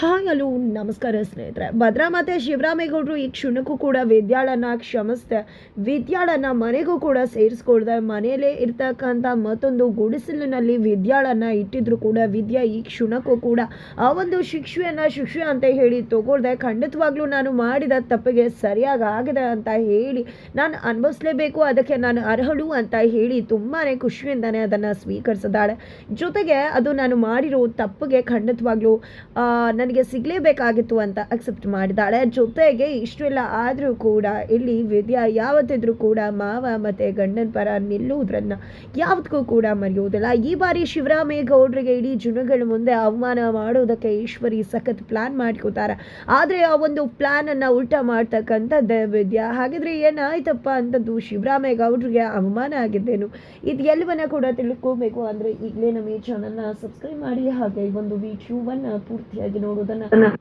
Hi hello, ನಮಸ್ಕಾರ ಸ್ನೇಹಿತರೆ. ಭದ್ರಾ ಮತ್ತು ಶಿವರಾಮೇಗೌಡರು ಈ ಕ್ಷಣಕ್ಕೂ ಕೂಡ ವಿದ್ಯಾಳನ್ನ ಕ್ಷಮಿಸ್ದೆ. ವಿದ್ಯಾಳನ್ನ ಮನೆಗೂ ಕೂಡ ಸೇರಿಸ್ಕೊಳ್ದೆ ಮನೆಯಲ್ಲೇ ಇರ್ತಕ್ಕಂಥ ಮತ್ತೊಂದು ಗುಡಿಸಲಿನಲ್ಲಿ ವಿದ್ಯಾಳನ್ನ ಇಟ್ಟಿದ್ರು ಕೂಡ ವಿದ್ಯಾ ಈ ಕ್ಷಣಕ್ಕೂ ಕೂಡ ಆ ಒಂದು ಶಿಕ್ಷೆಯನ್ನು ಶಿಕ್ಷೆ ಅಂತ ಹೇಳಿ ತಗೊಳ್ದೆ. ಖಂಡಿತವಾಗ್ಲೂ ನಾನು ಮಾಡಿದ ತಪ್ಪಿಗೆ ಸರಿಯಾಗಿ ಆಗಿದೆ ಅಂತ ಹೇಳಿ ನಾನು ಅನುಭವಿಸ್ಲೇಬೇಕು, ಅದಕ್ಕೆ ನಾನು ಅರ್ಹಳು ಅಂತ ಹೇಳಿ ತುಂಬಾನೇ ಖುಷಿಯಿಂದಾನೆ ಅದನ್ನು ಸ್ವೀಕರಿಸಿದಾಳೆ. ಜೊತೆಗೆ ಅದು ನಾನು ಮಾಡಿರೋ ತಪ್ಪಿಗೆ ಖಂಡಿತವಾಗ್ಲೂ ನನಗೆ ಸಿಗಲೇಬೇಕಾಗಿತ್ತು ಅಂತ ಅಕ್ಸೆಪ್ಟ್ ಮಾಡಿದಾಳೆ ಜೊತೆಗೆ ಇಷ್ಟೆಲ್ಲ ಆದರೂ ಕೂಡ ಇಲ್ಲಿ ವಿದ್ಯಾ ಯಾವತ್ತಿದ್ರೂ ಕೂಡ ಮಾವ ಮತ್ತು ಗಂಡನ ಪರ ನಿಲ್ಲುವುದನ್ನು ಯಾವತ್ತಿಗೂ ಕೂಡ ಮರೆಯುವುದಿಲ್ಲ. ಈ ಬಾರಿ ಶಿವರಾಮೇಗೌಡರಿಗೆ ಇಡೀ ಜನಗಳ ಮುಂದೆ ಅವಮಾನ ಮಾಡೋದಕ್ಕೆ ಈಶ್ವರಿ ಸಖತ್ ಪ್ಲಾನ್ ಮಾಡ್ಕೋತಾರೆ ಆದರೆ ಆ ಒಂದು ಪ್ಲಾನನ್ನು ಉಲ್ಟಾ ಮಾಡ್ತಕ್ಕಂಥದ್ದೇ ವಿದ್ಯಾ. ಹಾಗಿದ್ರೆ ಏನಾಯ್ತಪ್ಪ ಅಂತದ್ದು ಶಿವರಾಮೇಗೌಡರಿಗೆ ಅವಮಾನ ಆಗಿದ್ದೇನು? ಇದು ಎಲ್ಲವನ್ನ ಕೂಡ ತಿಳ್ಕೋಬೇಕು. ಅಂದರೆ ಈಗಲೇ ನಮ್ಮ ಈ ಚಾನಲ್ನ ಸಬ್ಸ್ಕ್ರೈಬ್ ಮಾಡಿ. ಹಾಗೆ ಈ ಒಂದು ವಿಡಿಯೋವನ್ನು ಪೂರ್ತಿಯಾಗಿ ਨੂੰ ਉਹਦੇ ਨਾਲ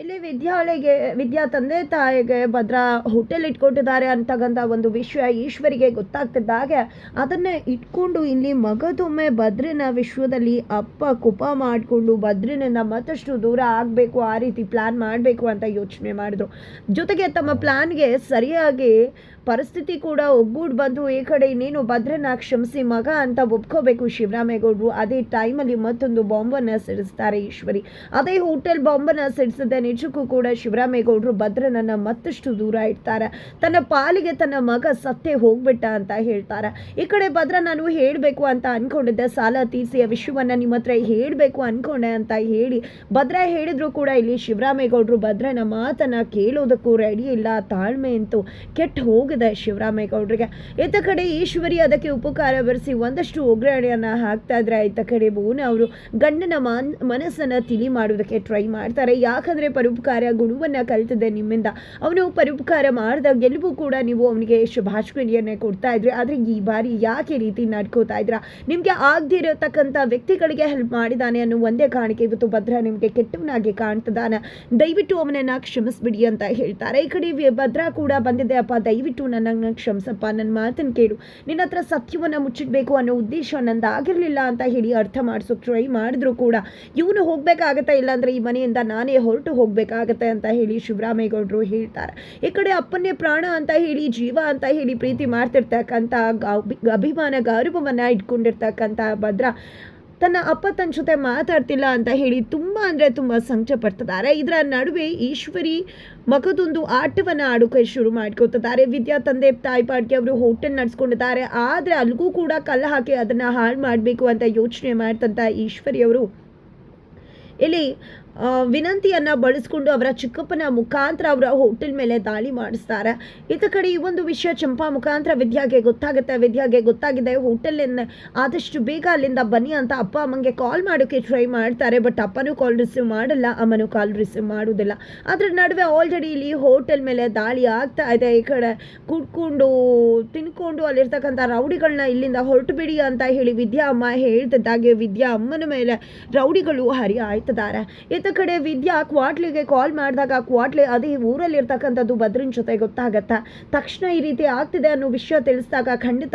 ಇಲ್ಲಿ ವಿದ್ಯಾಲಯಗೆ, ವಿದ್ಯಾ ತಂದೆ ತಾಯಿಗೆ ಭದ್ರಾ ಹೋಟೆಲ್ ಇಟ್ಕೊಟ್ಟಿದ್ದಾರೆ ಅಂತಕ್ಕಂಥ ಒಂದು ವಿಷಯ ಈಶ್ವರಿಗೆ ಗೊತ್ತಾಗ್ತಿದ್ದಾಗೆ, ಅದನ್ನ ಇಟ್ಕೊಂಡು ಇಲ್ಲಿ ಮಗದೊಮ್ಮೆ ಭದ್ರನ ವಿಶ್ವದಲ್ಲಿ ಅಪ್ಪ ಕುಪ ಮಾಡಿಕೊಂಡು ಭದ್ರನಿಂದ ಮತ್ತಷ್ಟು ದೂರ ಆಗಬೇಕು, ಆ ರೀತಿ ಪ್ಲಾನ್ ಮಾಡಬೇಕು ಅಂತ ಯೋಚನೆ ಮಾಡಿದ್ರು. ಜೊತೆಗೆ ತಮ್ಮ ಪ್ಲ್ಯಾನ್ಗೆ ಸರಿಯಾಗಿ ಪರಿಸ್ಥಿತಿ ಕೂಡ ಒಗ್ಗೂಡ್ ಬಂದು, ಈ ಕಡೆ ಇನ್ನೇನು ಭದ್ರನ ಕ್ಷಮಿಸಿ ಮಗ ಅಂತ ಒಪ್ಕೋಬೇಕು ಶಿವರಾಮೇಗೌಡರು, ಅದೇ ಟೈಮಲ್ಲಿ ಮತ್ತೊಂದು ಬಾಂಬನ್ನು ಸಿಡಿಸ್ತಾರೆ ಈಶ್ವರಿ. ಅದೇ ಹೋಟೆಲ್ ಬಾಂಬನ್ನು ಸಿಡಿಸಿದ ನಿಜಕ್ಕೂ ಕೂಡ ಶಿವರಾಮೇಗೌಡರು ಭದ್ರನನ್ನು ಮತ್ತಷ್ಟು ದೂರ ಇಡ್ತಾರೆ. ತನ್ನ ಪಾಲಿಗೆ ತನ್ನ ಮಗ ಸತ್ತೇ ಹೋಗ್ಬಿಟ್ಟ ಅಂತ ಹೇಳ್ತಾರೆ. ಈ ಕಡೆ ಭದ್ರ ನಾನು ಹೇಳಬೇಕು ಅಂತ ಅಂದ್ಕೊಂಡಿದ್ದೆ ಸಾಲ ತೀರಿಸಿ ಆ ವಿಷಯವನ್ನ ನಿಮ್ಮ ಹತ್ರ ಹೇಳಬೇಕು ಅನ್ಕೊಂಡೆ ಅಂತ ಹೇಳಿ ಭದ್ರ ಹೇಳಿದ್ರು ಕೂಡ ಇಲ್ಲಿ ಶಿವರಾಮೇಗೌಡರು ಭದ್ರನ ಮಾತನ್ನ ಕೇಳೋದಕ್ಕೂ ರೆಡಿ ಇಲ್ಲ. ತಾಳ್ಮೆ ಅಂತೂ ಕೆಟ್ಟು ಹೋಗಿದೆ ಶಿವರಾಮೇಗೌಡರಿಗೆ. ಇತ್ತ ಕಡೆ ಈಶ್ವರಿ ಅದಕ್ಕೆ ಉಪಕಾರ ಬರೆಸಿ ಒಂದಷ್ಟು ಒಗ್ಗರಣೆಯನ್ನ ಹಾಕ್ತಾ ಇದ್ರೆ ಇತ್ತ ಕಡೆ ಭುವನ ಅವರು ಗಂಡನ ಮಾನ್, ಮನಸ್ಸನ್ನ ತಿಳಿ ಮಾಡೋದಕ್ಕೆ ಟ್ರೈ ಮಾಡ್ತಾರೆ. ಯಾಕಂದ್ರೆ ಪರೋಪಕಾರ ಗುಣವನ್ನ ಕಲಿತದೆ ನಿಮ್ಮಿಂದ. ಅವನು ಪರೋಪಕಾರ ಮಾಡಿದ ಗೆಲುವು ಕೂಡ ನೀವು ಅವನಿಗೆ ಶುಭಾಶಯನ್ನೇ ಕೊಡ್ತಾ ಇದ್ರಿ. ಆದರೆ ಈ ಬಾರಿ ಯಾಕೆ ರೀತಿ ನಡ್ಕೋತಾ ಇದ್ರ? ನಿಮಗೆ ಆಗದೇ ಇರತಕ್ಕಂಥ ವ್ಯಕ್ತಿಗಳಿಗೆ ಹೆಲ್ಪ್ ಮಾಡಿದಾನೆ ಅನ್ನೋ ಒಂದೇ ಕಾರಣಕ್ಕೆ ಇವತ್ತು ಭದ್ರ ನಿಮಗೆ ಕೆಟ್ಟವನಾಗಿ ಕಾಣ್ತದಾನ. ದಯವಿಟ್ಟು ಅವನನ್ನು ಕ್ಷಮಿಸ್ಬಿಡಿ ಅಂತ ಹೇಳ್ತಾರೆ. ಈ ಕಡೆ ಭದ್ರ ಕೂಡ ಬಂದಿದೆ, ಅಪ್ಪ, ದಯವಿಟ್ಟು ನನ್ನನ್ನು ಕ್ಷಮಿಸಪ್ಪ. ನನ್ನ ಮಾತನ್ನು ಕೇಳು. ನಿನ್ನ ಹತ್ರ ಸತ್ಯವನ್ನು ಮುಚ್ಚಿಡಬೇಕು ಅನ್ನೋ ಉದ್ದೇಶ ಆಗಿರಲಿಲ್ಲ ಅಂತ ಹೇಳಿ ಅರ್ಥ ಮಾಡಿಸೋಕೆ ಟ್ರೈ ಮಾಡಿದ್ರು ಕೂಡ. ಇವನು ಹೋಗ್ಬೇಕಾಗತ್ತಾ ಇಲ್ಲಾಂದ್ರೆ ಈ ಮನೆಯಿಂದ ನಾನೇ ಹೊರಟು ಹೋಗ್ಬೇಕಾಗತ್ತೆ ಅಂತ ಹೇಳಿ ಶಿವರಾಮೇಗೌಡರು ಹೇಳ್ತಾರೆ. ಈ ಕಡೆ ಅಪ್ಪನ್ನೇ ಪ್ರಾಣ ಅಂತ ಹೇಳಿ, ಜೀವ ಅಂತ ಹೇಳಿ ಪ್ರೀತಿ ಮಾಡ್ತಿರ್ತಕ್ಕಂಥ ಅಭಿಮಾನ ಗೌರವವನ್ನು ಇಟ್ಕೊಂಡಿರ್ತಕ್ಕಂಥ ಭದ್ರ ತನ್ನ ಅಪ್ಪ ತನ್ನ ಜೊತೆ ಮಾತಾಡ್ತಿಲ್ಲ ಅಂತ ಹೇಳಿ ತುಂಬ ಅಂದರೆ ತುಂಬ ಸಂಕಟ ಪಡ್ತಿದ್ದಾರೆ. ಇದರ ನಡುವೆ ಈಶ್ವರಿ ಮಗದೊಂದು ಆಟವನ್ನು ಆಡೋಕೆ ಶುರು ಮಾಡ್ಕೊತಿದ್ದಾರೆ ವಿದ್ಯಾ ತಂದೆ ತಾಯಿ ಪಾಡ್ಗೆ ಅವರು ಹೋಟೆಲ್ ನಡೆಸ್ಕೊಂಡಿದ್ದಾರೆ. ಆದರೆ ಅಲ್ಲಿಗೂ ಕೂಡ ಕಲ್ಲು ಹಾಕಿ ಅದನ್ನು ಹಾಳು ಮಾಡಬೇಕು ಅಂತ ಯೋಚನೆ ಮಾಡ್ತಂಥ ಈಶ್ವರಿ ಅವರು. ಇಲ್ಲಿ ವಿನಂತಿಯನ್ನ ಬಳಸ್ಕೊಂಡು ಅವರ ಚಿಕ್ಕಪ್ಪನ ಮುಖಾಂತರ ಅವರ ಹೋಟೆಲ್ ಮೇಲೆ ದಾಳಿ ಮಾಡಿಸ್ತಾರೆ. ಇತ್ತ ಕಡೆ ಈ ಒಂದು ವಿಷಯ ಚಂಪಾ ಮುಖಾಂತರ ವಿದ್ಯಾಗೆ ಗೊತ್ತಾಗುತ್ತೆ. ವಿದ್ಯಾಗೆ ಗೊತ್ತಾಗಿದೆ ಹೋಟೆಲಿಂದ ಆದಷ್ಟು ಬೇಗ ಅಲ್ಲಿಂದ ಬನ್ನಿ ಅಂತ ಅಪ್ಪ ಅಮ್ಮಂಗೆ ಕಾಲ್ ಮಾಡೋಕ್ಕೆ ಟ್ರೈ ಮಾಡ್ತಾರೆ ಬಟ್ ಅಪ್ಪನೂ ಕಾಲ್ ರಿಸೀವ್ ಮಾಡಲ್ಲ, ಅಮ್ಮನೂ ಕಾಲ್ ರಿಸೀವ್ ಮಾಡೋದಿಲ್ಲ ಅದ್ರ ನಡುವೆ ಆಲ್ರೆಡಿ ಇಲ್ಲಿ ಹೋಟೆಲ್ ಮೇಲೆ ದಾಳಿ ಆಗ್ತಾ ಇದೆ. ಈ ಕಡೆ ಕುಡ್ಕೊಂಡು ತಿನ್ಕೊಂಡು ಅಲ್ಲಿರ್ತಕ್ಕಂಥ ರೌಡಿಗಳನ್ನ ಇಲ್ಲಿಂದ ಹೊರಟು ಬಿಡಿ ಅಂತ ಹೇಳಿ ವಿದ್ಯಾ ಅಮ್ಮ ಹೇಳ್ತಿದ್ದಾಗೆ, ವಿದ್ಯಾ ಅಮ್ಮನ ಮೇಲೆ ರೌಡಿಗಳು ಹರಿ ಆಯ್ತಿದ್ದಾರೆ ಇತ್ತ ಕಡೆ ವಿದ್ಯಾ ಕ್ವಾಟ್ಲಿಗೆ ಕಾಲ್ ಮಾಡಿದಾಗ ಕ್ವಾಟ್ಲಿ ಅದೇ ಊರಲ್ಲಿ ಇರ್ತಕ್ಕಂಥದ್ದು ಭದ್ರನ್ ಜೊತೆ ಗೊತ್ತಾಗತ್ತಾ. ತಕ್ಷಣ ಈ ರೀತಿ ಆಗ್ತಿದೆ ಅನ್ನೋ ವಿಷಯ ತಿಳಿಸಿದಾಗ ಖಂಡಿತ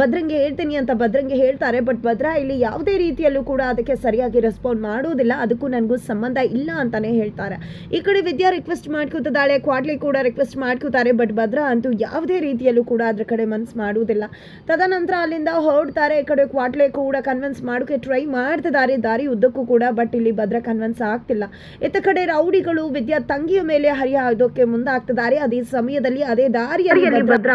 ಭದ್ರಂಗೆ ಹೇಳ್ತೀನಿ ಅಂತ ಭದ್ರಂಗೆ ಹೇಳ್ತಾರೆ, ಬಟ್ ಭದ್ರ ಇಲ್ಲಿ ಯಾವುದೇ ರೀತಿಯಲ್ಲೂ ಕೂಡ ಅದಕ್ಕೆ ಸರಿಯಾಗಿ ರೆಸ್ಪಾಂಡ್ ಮಾಡೋದಿಲ್ಲ. ಅದಕ್ಕೂ ನನಗೂ ಸಂಬಂಧ ಇಲ್ಲ ಅಂತಾನೆ ಹೇಳ್ತಾರೆ. ಈ ಕಡೆ ವಿದ್ಯಾ ರಿಕ್ವೆಸ್ಟ್ ಮಾಡ್ಕೋತಿದ್ದಾಳೆ, ಕ್ವಾಟ್ಲಿ ಕೂಡ ರಿಕ್ವೆಸ್ಟ್ ಮಾಡ್ಕೋತಾರೆ, ಬಟ್ ಭದ್ರ ಅಂತೂ ಯಾವುದೇ ರೀತಿಯಲ್ಲೂ ಕೂಡ ಅದ್ರ ಕಡೆ ಮನ್ಸು ಮಾಡುವುದಿಲ್ಲ ತದನಂತರ ಅಲ್ಲಿಂದ ಹೊರಡ್ತಾರೆ, ಈ ಕಡೆ ಕ್ವಾಟ್ಲೆ ಕೂಡ ಕನ್ವಿನ್ಸ್ ಮಾಡೋಕೆ ಟ್ರೈ ಮಾಡ್ತಿದ್ದಾರೆ ದಾರಿ ಉದ್ದಕ್ಕೂ ಕೂಡ, ಬಟ್ ಇಲ್ಲಿ ಭದ್ರ ಕನ್ವಿನ್ಸ್ ಆಗ್ತಿಲ್ಲ ಇತ್ತ ಕಡೆ ರೌಡಿಗಳು ವಿದ್ಯಾ ತಂಗಿಯ ಮೇಲೆ ಹರಿಯೋದಕ್ಕೆ ಮುಂದಾಗ್ತಿದ್ದಾರೆ. ಅದೇ ಸಮಯದಲ್ಲಿ ಅದೇ ದಾರಿಯಲ್ಲಿ ಭದ್ರ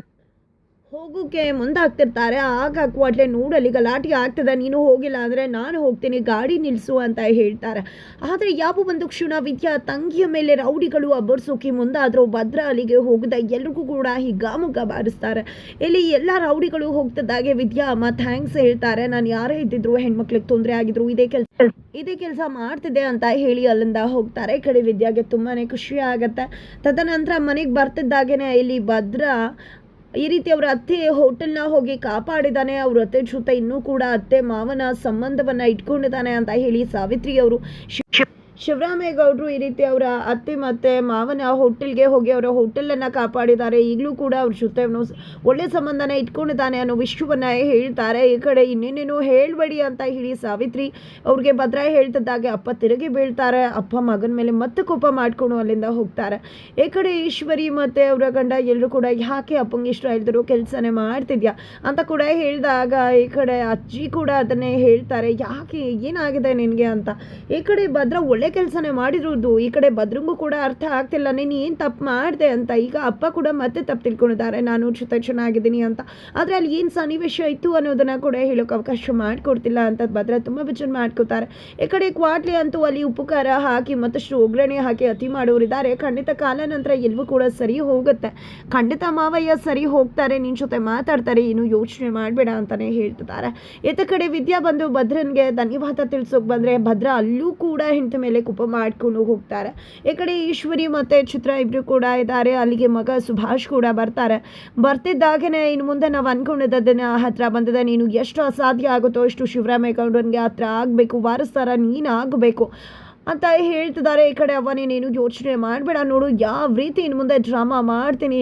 ಹೋಗೋಕೆ ಮುಂದಾಗ್ತಿರ್ತಾರೆ. ಆಗ ಕೂಡಲೇ ನೋಡಲ್ಲಿ ಗಲಾಟೆ ಆಗ್ತದೆ. ನೀನು ಹೋಗಿಲ್ಲ ಅಂದರೆ ನಾನು ಹೋಗ್ತೀನಿ, ಗಾಡಿ ನಿಲ್ಲಿಸು ಅಂತ ಹೇಳ್ತಾರೆ. ಆದರೆ ಯಾವ ಒಂದು ಕ್ಷಣ ವಿದ್ಯಾ ತಂಗಿಯ ಮೇಲೆ ರೌಡಿಗಳು ಅಬ್ಬರ್ಸೋಕೆ ಮುಂದಾದರೂ ಭದ್ರ ಅಲ್ಲಿಗೆ ಹೋಗದ ಎಲ್ರಿಗೂ ಕೂಡ ಹಿಗ್ಗಾಮುಗ್ಗ ಬಾರಿಸ್ತಾರೆ. ಇಲ್ಲಿ ಎಲ್ಲ ರೌಡಿಗಳು ಹೋಗ್ತಿದ್ದಾಗೆ ವಿದ್ಯಾ ಅಮ್ಮ ಥ್ಯಾಂಕ್ಸ್ ಹೇಳ್ತಾರೆ. ನಾನು ಯಾರೇ ಇದ್ದಿದ್ರು ಹೆಣ್ಮಕ್ಳಿಗೆ ತೊಂದರೆ ಆಗಿದ್ರು ಇದೇ ಕೆಲಸ ಇದೇ ಕೆಲಸ ಮಾಡ್ತಿದೆ ಅಂತ ಹೇಳಿ ಅಲ್ಲಿಂದ ಹೋಗ್ತಾರೆ. ಈ ಕಡೆ ವಿದ್ಯಾಗೆ ತುಂಬಾ ಖುಷಿ ಆಗುತ್ತೆ. ತದನಂತರ ಮನೆಗೆ ಬರ್ತಿದ್ದಾಗೇನೆ ಇಲ್ಲಿ ಭದ್ರ ಈ ರೀತಿ ಅವರ ಅತ್ತೆ ಹೋಟೆಲ್ನ ಹೋಗಿ ಕಾಪಾಡಿದಾನೆ, ಅವ್ರ ಅತ್ತೆ ಜೊತೆ ಇನ್ನೂ ಕೂಡ ಅತ್ತೆ ಮಾವನ ಸಂಬಂಧವನ್ನ ಇಟ್ಕೊಂಡಿದ್ದಾನೆ ಅಂತ ಹೇಳಿ ಸಾವಿತ್ರಿ ಅವರು ಶಿವರಾಮೇಗೌಡರು ಈ ರೀತಿ ಅವರ ಅತ್ತೆ ಮತ್ತೆ ಮಾವನ ಹೋಟೆಲ್ಗೆ ಹೋಗಿ ಅವರ ಹೋಟೆಲನ್ನು ಕಾಪಾಡಿದ್ದಾರೆ. ಈಗಲೂ ಕೂಡ ಅವ್ರ ಜೊತೆ ಒಳ್ಳೆ ಸಂಬಂಧನ ಇಟ್ಕೊಂಡಿದ್ದಾನೆ ಅನ್ನೋ ವಿಷಯವನ್ನು ಹೇಳ್ತಾರೆ. ಈ ಕಡೆ ಇನ್ನೇನೇನು ಹೇಳಬೇಡಿ ಅಂತ ಹೇಳಿ ಸಾವಿತ್ರಿ ಅವ್ರಿಗೆ ಭದ್ರ ಹೇಳ್ತಿದ್ದಾಗೆ, ಅಪ್ಪ ತಿರುಗಿ ಬೀಳ್ತಾರೆ. ಅಪ್ಪ ಮಗನ ಮೇಲೆ ಮತ್ತೆ ಕೋಪ ಮಾಡ್ಕೊಂಡು ಅಲ್ಲಿಂದ ಹೋಗ್ತಾರೆ. ಈ ಕಡೆ ಈಶ್ವರಿ ಮತ್ತು ಅವರ ಗಂಡ ಎಲ್ಲರೂ ಕೂಡ, ಯಾಕೆ ಅಪ್ಪಂಗೆ ಇಷ್ಟ ಇಲ್ದರು ಕೆಲಸನೇ ಮಾಡ್ತಿದ್ಯಾ? ಅಂತ ಕೂಡ ಹೇಳಿದಾಗ ಈ ಕಡೆ ಅಜ್ಜಿ ಕೂಡ ಅದನ್ನೇ ಹೇಳ್ತಾರೆ. ಯಾಕೆ? ಏನಾಗಿದೆ ನಿನಗೆ? ಅಂತ. ಈ ಕಡೆ ಭದ್ರ ಒಳ್ಳೆ ಕೆಲಸನೇ ಮಾಡಿರೋದು. ಈ ಕಡೆ ಭದ್ರಂಗೂ ಕೂಡ ಅರ್ಥ ಆಗ್ತಿಲ್ಲ. ನೀನು ಏನು ತಪ್ಪು ಮಾಡಿದೆ ಅಂತ. ಈಗ ಅಪ್ಪ ಕೂಡ ಮತ್ತೆ ತಪ್ಪು ತಿಳ್ಕೊಂಡಿದ್ದಾರೆ. ನಾನು ಜೊತೆ ಚೆನ್ನಾಗಿದ್ದೀನಿ ಅಂತ. ಆದರೆ ಅಲ್ಲಿ ಏನು ಸನ್ನಿವೇಶ ಇತ್ತು ಅನ್ನೋದನ್ನು ಕೂಡ ಹೇಳೋಕೆ ಅವಕಾಶ ಮಾಡಿಕೊಡ್ತಿಲ್ಲ ಅಂತ ಭದ್ರ ತುಂಬ ಬಿಚ್ಚನ್ ಮಾಡ್ಕೋತಾರೆ. ಈ ಕಡೆ ಕ್ವಾಟ್ಲಿ ಅಂತೂ ಅಲ್ಲಿ ಉಪಕಾರ ಹಾಕಿ ಮತ್ತಷ್ಟು ಒಗ್ಗರಣೆ ಹಾಕಿ ಅತಿ ಮಾಡೋರಿದ್ದಾರೆ. ಖಂಡಿತ ಕಾಲ ನಂತರ ಎಲ್ಲವೂ ಕೂಡ ಸರಿ ಹೋಗುತ್ತೆ. ಖಂಡಿತ ಮಾವಯ್ಯ ಸರಿ ಹೋಗ್ತಾರೆ. ನಿನ್ನ ಜೊತೆ ಮಾತಾಡ್ತಾರೆ. ಏನು ಯೋಚನೆ ಮಾಡಬೇಡ ಅಂತಲೇ ಹೇಳ್ತಿದ್ದಾರೆ. ಇತ್ತ ಕಡೆ ವಿದ್ಯಾ ಬಂದು ಭದ್ರನ್ಗೆ ಧನ್ಯವಾದ ತಿಳಿಸೋಕೆ ಬಂದರೆ ಭದ್ರ ಅಲ್ಲೂ ಕೂಡ ಹೆಂಡತಿ ಮೇಲೆ ಕೋಪ ಮಾಡ್ಕೊಂಡು ಹೋಗ್ತಾರೆ. ಈ ಕಡೆ ಈಶ್ವರಿ ಮತ್ತು ಚಿತ್ರ ಇಬ್ಬರು ಕೂಡ ಇದ್ದಾರೆ. ಅಲ್ಲಿಗೆ ಮಗ ಸುಭಾಷ್ ಕೂಡ ಬರ್ತಾರೆ. ಬರ್ತಿದ್ದಾಗನೇ ಇನ್ನು ಮುಂದೆ ನಾವು ಅನ್ಕೊಂಡಿದ್ದದನ್ನ ಹತ್ರ ಬಂದಿದೆ. ನೀನು ಎಷ್ಟು ಅಸಾಧ್ಯ ಆಗುತ್ತೋ ಅಷ್ಟು ಶಿವರಾಮೇಗೌಡನಿಗೆ ಹತ್ರ ಆಗಬೇಕು. ವಾರಸ್ತಾರ ನೀನು ಆಗಬೇಕು. ಅಂತ ಹೇಳ್ತಿದ್ದಾರೆ ಈ ಕಡೆ ಅವ್ವ ನೀನೇನು ಯೋಚನೆ ಮಾಡಬೇಡ ನೋಡು, ಯಾವ ರೀತಿ ಇನ್ನು ಮುಂದೆ ಡ್ರಾಮಾ ಮಾಡ್ತೀನಿ.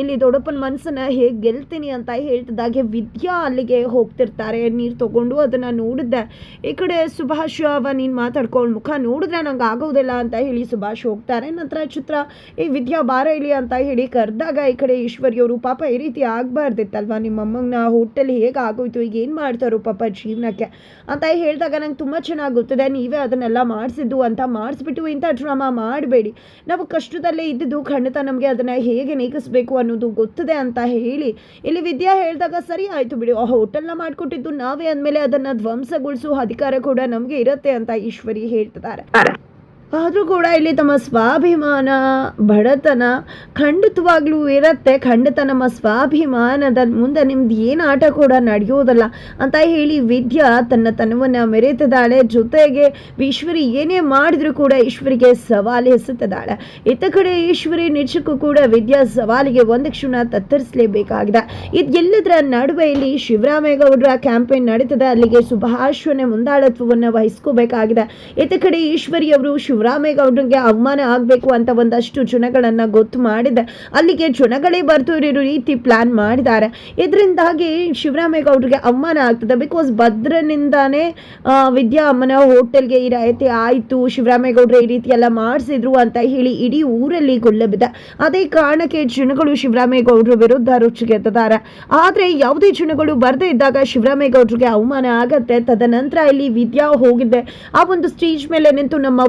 ಇಲ್ಲಿ ದೊಡ್ಡಪ್ಪನ ಮನಸ್ಸನ್ನ ಹೇಗೆ ಗೆಲ್ತೀನಿ ಅಂತ ಹೇಳ್ತಿದ್ದಾಗೆ ವಿದ್ಯಾ ಅಲ್ಲಿಗೆ ಹೋಗ್ತಿರ್ತಾರೆ, ನೀರು ತಗೊಂಡು ಅದನ್ನು ನೋಡಿದ್ದೆ. ಈ ಕಡೆ ಸುಭಾಷ್ ಅವ ನೀನು ಮಾತಾಡ್ಕೊಂಡು ಮುಖ ನೋಡಿದ್ರೆ ನಂಗೆ ಆಗೋದಿಲ್ಲ ಅಂತ ಹೇಳಿ ಸುಭಾಷ್ ಹೋಗ್ತಾರೆ. ನಂತರ ಚಿತ್ರ ಈ ವಿದ್ಯಾ, ಬಾರ ಇಲ್ಲಿ ಅಂತ ಹೇಳಿ ಕರೆದಾಗ ಈ ಕಡೆ ಈಶ್ವರಿಯವರು, ಪಾಪ ಈ ರೀತಿ ಆಗಬಾರ್ದಿತ್ತಲ್ವ? ನಿಮ್ಮ ಅಮ್ಮನ ಹೋಟೆಲ್ ಹೇಗೆ ಆಗೋಯ್ತು? ಈಗ ಏನು ಮಾಡ್ತಾರೋ ಪಾಪ ಜೀವನಕ್ಕೆ? ಅಂತ ಹೇಳಿದಾಗ ನಂಗೆ ತುಂಬ ಚೆನ್ನಾಗಿ ಗೊತ್ತಿದೆ, ನೀವೇ ಅದನ್ನೆಲ್ಲ ಮಾಡಿಸಿದ್ದು ಅಂತ ಮಾಡಿಸ್ಬಿಟ್ಟು ಇಂಥ ಡ್ರಾಮಾ ಮಾಡಬೇಡಿ. ನಾವು ಕಷ್ಟದಲ್ಲೇ ಇದ್ದಿದ್ದು ಖಂಡಿತ ನಮಗೆ ಅದನ್ನು ಹೇಗೆ ನೀಗಿಸ್ಬೇಕು ಅನ್ನೋದು ಗೊತ್ತಿದೆ ಅಂತ ಹೇಳಿ. ಇಲ್ಲಿ ವಿದ್ಯಾ ಹೇಳಿದಾಗ ಸರಿ ಆಯಿತು ಬಿಡಿ. ಆ ಹೋಟೆಲ್ನ ಮಾಡಿಕೊಟ್ಟಿದ್ದು ನಾವೇ ಅಂದಮೇಲೆ ಅದನ್ನು ಧ್ವಂಸಗೊಳಿಸುವ ಅಧಿಕಾರ ಕೂಡ ನಮಗೆ ಇರುತ್ತೆ ಅಂತ ಈಶ್ವರಿ ಹೇಳ್ತಿದ್ದಾರೆ. ಆದರೂ ಕೂಡ ಇಲ್ಲಿ ತಮ್ಮ ಸ್ವಾಭಿಮಾನ, ಬಡತನ ಖಂಡಿತವಾಗ್ಲೂ ಇರುತ್ತೆ. ಖಂಡಿತ ನಮ್ಮ ಸ್ವಾಭಿಮಾನದ ಮುಂದೆ ನಿಮ್ದು ಏನು ಆಟ ಕೂಡ ನಡೆಯೋದಲ್ಲ ಅಂತ ಹೇಳಿ ವಿದ್ಯಾ ತನ್ನ ತನವನ್ನು ಮೆರೆತಿದ್ದಾಳೆ ಜೊತೆಗೆ ಈಶ್ವರಿ ಏನೇ ಮಾಡಿದ್ರು ಕೂಡ ಈಶ್ವರಿಗೆ ಸವಾಲು ಎಸೆತಿದ್ದಾಳೆ ಇತ್ತ ಕಡೆ ಈಶ್ವರಿ ನಿಜಕ್ಕೂ ಕೂಡ ವಿದ್ಯಾ ಸವಾಲಿಗೆ ಒಂದು ಕ್ಷಣ ತತ್ತರಿಸಲೇಬೇಕಾಗಿದೆ. ಇದೆಲ್ಲದರ ನಡುವೆ ಇಲ್ಲಿ ಶಿವರಾಮೇಗೌಡರ ಕ್ಯಾಂಪೇನ್ ನಡೀತದೆ. ಅಲ್ಲಿಗೆ ಸುಭಾಷನೆ ಮುಂದಾಳತ್ವವನ್ನು ವಹಿಸ್ಕೋಬೇಕಾಗಿದೆ. ಇತ್ತ ಕಡೆ ಈಶ್ವರಿ ಅವರು ಶಿವರಾಮೇಗೌಡರಿಗೆ ಅವಮಾನ ಆಗಬೇಕು ಅಂತ ಒಂದಷ್ಟು ಜನಗಳನ್ನು ಗೊತ್ತು ಮಾಡಿದೆ. ಅಲ್ಲಿಗೆ ಜನಗಳೇ ಬರ್ತು ರೀತಿ ಪ್ಲಾನ್ ಮಾಡಿದ್ದಾರೆ. ಇದರಿಂದಾಗಿ ಶಿವರಾಮೇಗೌಡರಿಗೆ ಅವಮಾನ ಆಗ್ತದೆ. ಬಿಕಾಸ್ ಭದ್ರನಿಂದಾನೇ ವಿದ್ಯಾ ಅಮ್ಮನ ಹೋಟೆಲ್ಗೆ ಈ ರೀತಿ ಆಯಿತು. ಶಿವರಾಮೇಗೌಡರು ಈ ರೀತಿ ಎಲ್ಲ ಮಾಡಿಸಿದ್ರು ಅಂತ ಹೇಳಿ ಇಡೀ ಊರಲ್ಲಿ ಗೊಲ್ಲಬಿದೆ. ಅದೇ ಕಾರಣಕ್ಕೆ ಜನಗಳು ಶಿವರಾಮೇಗೌಡರ ವಿರುದ್ಧ ರುಚಿಗೆದ್ದಾರೆ ಆದರೆ ಯಾವುದೇ ಜನಗಳು ಬರದೇ ಇದ್ದಾಗ ಶಿವರಾಮೇಗೌಡರಿಗೆ ಅವಮಾನ ಆಗತ್ತೆ. ತದನಂತರ ಇಲ್ಲಿ ವಿದ್ಯಾ ಹೋಗಿದ್ದೆ ಆ ಒಂದು ಸ್ಟೇಜ್ ಮೇಲೆ ನಿಂತು ನಮ್ಮ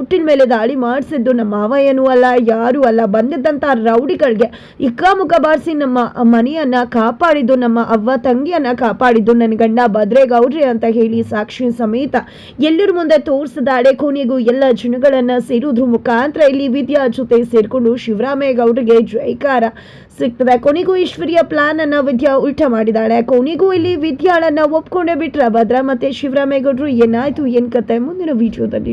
ಹೋಟೆಲ್ ಮೇಲೆ ದಾಳಿ ಮಾಡಿಸಿದ್ದು ನಮ್ಮ ಮಾವ ಏನೂ ಅಲ್ಲ, ಯಾರೂ ಅಲ್ಲ. ಬಂದಿದ್ದಂಥ ರೌಡಿಗಳಿಗೆ ಇಕ್ಕಾಮುಖ ಬಾರಿಸಿ ನಮ್ಮ ಮನೆಯನ್ನ ಕಾಪಾಡಿದ್ದು, ನಮ್ಮ ಅವ್ವ ತಂಗಿಯನ್ನ ಕಾಪಾಡಿದ್ದು ನನ್ನ ಗಂಡ ಭದ್ರೇಗೌಡ್ರಿ ಅಂತ ಹೇಳಿ ಸಾಕ್ಷಿ ಸಮೇತ ಎಲ್ಲರ ಮುಂದೆ ತೋರಿಸಿದಾಳೆ ಕೊನೆಗೂ ಎಲ್ಲ ಜನಗಳನ್ನ ಸೇರುವುದ್ರ ಮುಖಾಂತರ ಇಲ್ಲಿ ವಿದ್ಯಾ ಜೊತೆ ಸೇರಿಕೊಂಡು ಶಿವರಾಮೇಗೌಡರಿಗೆ ಜೈಕಾರ ಸಿಗ್ತದೆ. ಕೊನೆಗೂ ಈಶ್ವರಿಯ ಪ್ಲಾನ್ ಅನ್ನ ವಿದ್ಯಾ ಉಲ್ಟಾ ಮಾಡಿದಾಳೆ. ಕೊನೆಗೂ ಇಲ್ಲಿ ವಿದ್ಯಾಳನ್ನ ಒಪ್ಕೊಂಡೇ ಬಿಟ್ರ ಭದ್ರ ಮತ್ತೆ ಶಿವರಾಮೇಗೌಡರು ಏನಾಯ್ತು, ಏನ್ ಕತೆ ಮುಂದಿನ ವಿಡಿಯೋದಲ್ಲಿ